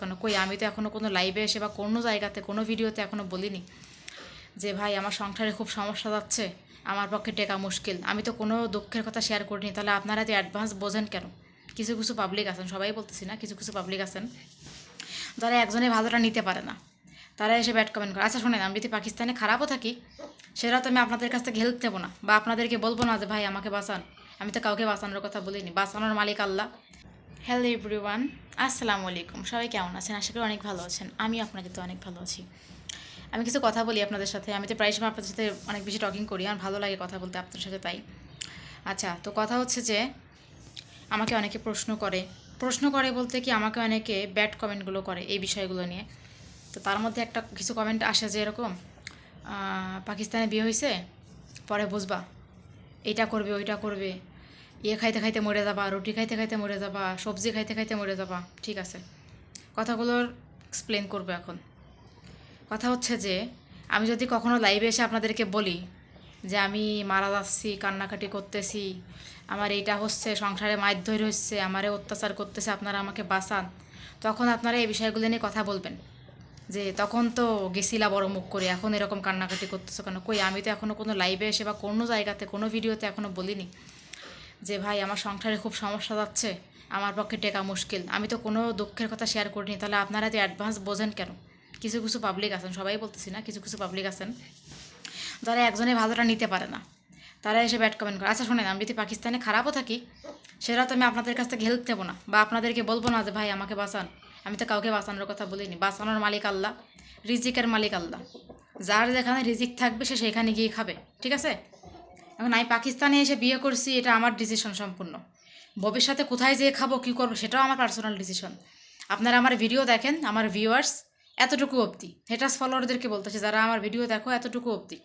কেন? কই, আমি তো এখনও কোনো লাইভে এসে বা কোনো জায়গাতে, কোনো ভিডিওতে এখনও বলিনি যে, ভাই, আমার সংসারে খুব সমস্যা যাচ্ছে, আমার পক্ষে টেকা মুশকিল। আমি তো কোনো দুঃখের কথা শেয়ার করিনি। তাহলে আপনারা যে অ্যাডভান্স বোঝেন কেন? কিছু কিছু পাবলিক আছেন, সবাই বলতেছি না, কিছু কিছু পাবলিক আছেন। যারা একজনে ভালোটা নিতে পারে না, তারা এসে ব্যাড কমেন্ট করে। আচ্ছা শোনেন, আমি যদি পাকিস্তানে খারাপও থাকি সেটা তো আমি আপনাদের কাছ থেকে হেল্প নেব না। বা আপনাদেরকে বলব না যে, ভাই, আমাকে বাঁচান। আমি তো কাউকে বাঁচানোর কথা বলিনি। বাঁচানোর মালিক আল্লাহ। হ্যালো এভরিওয়ান আসসালামু আলাইকুম। সবাই কেমন আছেন? আশা করি অনেক ভালো আছেন। আমি আপনাকে তো অনেক ভালো আছি। আমি কিছু কথা বলি আপনাদের সাথে। আমি তো প্রায় সময় আপনাদের সাথে অনেক বেশি টকিং করি, আর ভালো লাগে কথা বলতে আপনার সাথে তাই। আচ্ছা তো কথা হচ্ছে যে, আমাকে অনেকে প্রশ্ন করে। প্রশ্ন করে বলতে কি আমাকে অনেকে ব্যাড কমেন্টগুলো করে এই বিষয়গুলো নিয়ে। তো তার মধ্যে একটা কিছু কমেন্ট আসে যে এরকম পাকিস্তানে বিয়ে হয়েছে পরে বুঝবা। এইটা করবে, ওইটা করবে। ইয়ে খাইতে খাইতে মরে যাবা, রুটি খাইতে খাইতে মরে যাবা, সবজি খাইতে খাইতে মরে যাবা, ঠিক আছে। কথাগুলোর এক্সপ্লেন করব এখন। কথা হচ্ছে যে, আমি যদি কখনো লাইভে এসে আপনাদেরকে বলি যে, আমি মারা যাচ্ছি, কান্নাকাটি করতেছি, আমার এইটা হচ্ছে, সংসারে মারধর হচ্ছে, আমারে অত্যাচার করতেছে, আপনারা আমাকে বাঁচান, তখন আপনারা এই বিষয়গুলো নিয়ে কথা বলবেন। যে, তখন তো গেছিলা বড় মুখ করে, এখন এরকম কান্নাকাটি করতেছো কেন? কই, আমি তো এখনও কোনো লাইভে এসে বা কোনো জায়গাতে, কোনো ভিডিওতে এখনও বলিনি। যে, ভাই, আমার সংসারে খুব সমস্যা যাচ্ছে, আমার পক্ষে টেকা মুশকিল। আমি তো কোনো দুঃখের কথা শেয়ার করিনি, তাহলে আপনারা যে অ্যাডভান্স বোঝেন কেন? কিছু কিছু পাবলিক আছেন, সবাই বলতেছি না, কিছু কিছু পাবলিক আছেন। যারা একজনে ভালোটা নিতে পারে না, তারা এসে ব্যাড কমেন্ট করে। আচ্ছা শোনেন, আমি যদি পাকিস্তানে খারাপও থাকি সেটা তো আমি আপনাদের কাছ থেকে হেল্প নেব না, বা আপনাদেরকে বলব না যে, ভাই, আমাকে বাঁচান। আমি তো কাউকে বাঁচানোর কথা বলিনি। বাঁচানোর মালিক আল্লাহ, রিজিকের মালিক আল্লাহ। যার যেখানে রিজিক থাকবে, সে সেখানে গিয়ে খাবে, ঠিক আছে? এখন আমি পাকিস্তানে এসে বিয়ে করছি, এটা আমার ডিসিশন সম্পূর্ণ। ভবিষ্যতে কোথায় যেয়ে খাব, কী করব, সেটাও আমার পার্সোনাল ডিসিশন আপনারা আমার ভিডিও দেখেন, আমার ভিউয়ার্স এতটুকু অবধি। হেটাস ফলোয়ারদেরকে বলতেছে, যারা আমার ভিডিও দেখো, এতটুকু অবধি।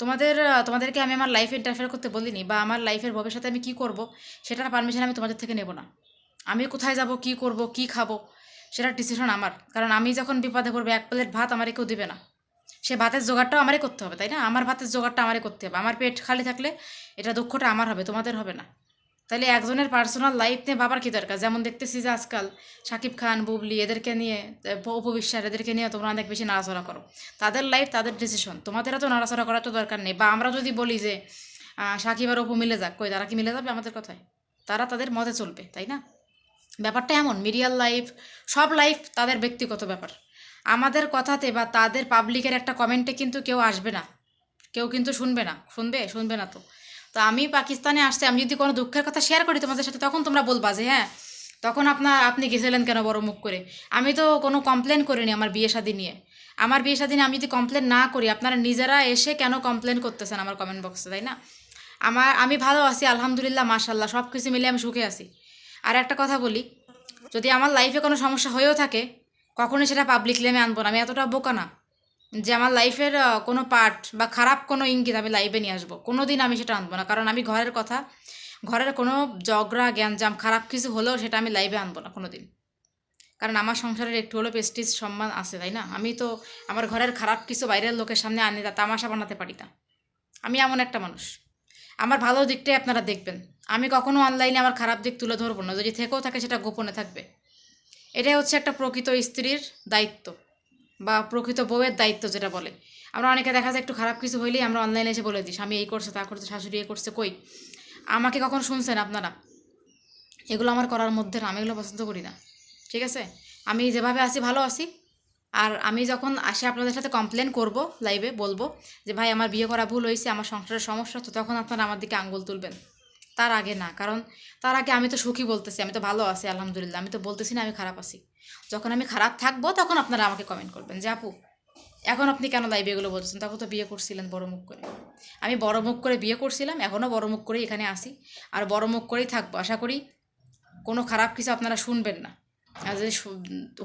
তোমাদের তোমাদেরকে আমি আমার লাইফে ইন্টারফেয়ার করতে বলিনি, বা আমার লাইফের ভবিষ্যতে আমি কি করব, সেটার পারমিশন আমি তোমাদের থেকে নেব না। আমি কোথায় যাব, কি করব, কি খাব, সেটার ডিসিশন আমার। কারণ আমি যখন বিপদে পড়ব, এক প্লেট ভাত আমার কেউ দেবে না। সে ভাতের জোগাড়টাও আমারই করতে হবে তাই না? আমার ভাতের জোগাড়টা আমারই করতে হবে। আমার পেট খালি থাকলে এটা দুঃখটা আমার হবে তোমাদের হবে না। তাহলে একজনের পার্সোনাল লাইফ নিয়ে বাবার কী দরকার? যেমন দেখতেছি যে আজকাল শাকিব খান বুবলি এদেরকে নিয়ে আহ, অপু বিশ্বাস এদেরকে নিয়ে তোমরা অনেক বেশি নাড়াচড়া করো। তাদের লাইফ তাদের ডিসিশন তোমাদের তো নাড়াচড়া করার তো দরকার নেই। বা আমরা যদি বলি যে শাকিব আর অপু মিলে যাক কই তারা কি মিলে যাবে আমাদের কথায়? তারা তাদের মতে চলবে তাই না? ব্যাপারটা এমন মিডিয়াল লাইফ সব লাইফ তাদের ব্যক্তিগত ব্যাপার। আমাদের কথাতে বা তাদের পাবলিকের একটা কমেন্টে কিন্তু কেউ আসবে না। কেউ কিন্তু শুনবে না। শুনবে? শুনবে না তো। তো আমি পাকিস্তানে আসছে, আমি যদি কোনো দুঃখের কথা শেয়ার করি তোমাদের সাথে, তখন তোমরা বলবা যে হ্যাঁ তখন আপনার আপনি গেছিলেন কেন বড় মুখ করে? আমি তো কোনো কমপ্লেন করিনি আমার বিয়ে শাদী নিয়ে। আমার বিয়ে শাদী আমি যদি কমপ্লেন না করি, আপনারা নিজেরা এসে কেন কমপ্লেন করতেছেন আমার কমেন্ট বক্সে তাই না? আমার, আমি ভালো আছি, আলহামদুলিল্লাহ মাশাল্লাহ সব কিছু মিলে আমি সুখে আছি। আর একটা কথা বলি, যদি আমার লাইফে কোনো সমস্যা হয়েও থাকে কখনোই সেটা পাবলিকলি আমি আনব না। আমি এতটা বোকা না যে আমার লাইফের কোনো পার্ট বা খারাপ কোনো ইঙ্গিত আমি লাইভে নিয়ে আসব। কোনো দিন আমি সেটা আনব না। কারণ আমি ঘরের কথা, ঘরের কোনো ঝগড়া জ্ঞানজাম খারাপ কিছু হলেও সেটা আমি লাইভে আনব না কোনো দিন কারণ আমার সংসারের একটু হলেও প্রেস্টিজ সম্মান আছে, তাই না? আমি তো আমার ঘরের খারাপ কিছু বাইরের লোকের সামনে আনি তা তামাশা বানাতে পারি না। আমি এমন একটা মানুষ। আমার ভালো দিকটাই আপনারা দেখবেন। আমি কখনো অনলাইনে আমার খারাপ দিক তুলে ধরবো না। যদি থেকেও থাকে সেটা গোপনে থাকবে। এটাই হচ্ছে একটা প্রকৃত স্ত্রীর দায়িত্ব বা প্রকৃত বউয়ের দায়িত্ব যেটা বলে। আমরা অনেকে দেখা যায় একটু খারাপ কিছু হইলেই আমরা অনলাইনে এসে বলে দিই, স্বামী এই করছে, তা করছে, শাশুড়ি এ করছে, কই? আমাকে কখন শুনছেন আপনারা? এগুলো আমার করার মধ্যে আমি এগুলো পছন্দ করি না। ঠিক আছে? আমি যেভাবে আছি, ভালো আছি। আর আমি যখন আসে আপনাদের সাথে কমপ্লেন করব লাইভে বলব যে, ভাই, আমার বিয়ে করা ভুল হয়েছে আমার সংসারের সমস্যা তো তখন আপনারা আমার দিকে আঙ্গুল তুলবেন। তার আগে না, কারণ তার আগে আমি তো সুখী বলতেছি, আমি তো ভালো আছি, আলহামদুলিল্লাহ। আমি তো বলতেছি না আমি খারাপ আছি। যখন আমি খারাপ থাকব, তখন আপনারা আমাকে কমেন্ট করবেন যে, আপু, এখন আপনি কেন লাইভে এগুলো বলছেন তখন তো বিয়ে করছিলেন বড় মুখ করে। আমি বড় মুখ করে বিয়ে করছিলাম এখনও বড় মুখ করেই এখানে আসি আর বড় মুখ করেই থাকব, আশা করি কোনো খারাপ কিছু আপনারা শুনবেন না। আর যদি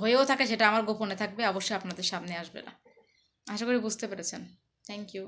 হয়েও থাকে, সেটা আমার গোপনে থাকবে, অবশ্যই আপনাদের সামনে আসবে না। আশা করি বুঝতে পেরেছেন। Thank you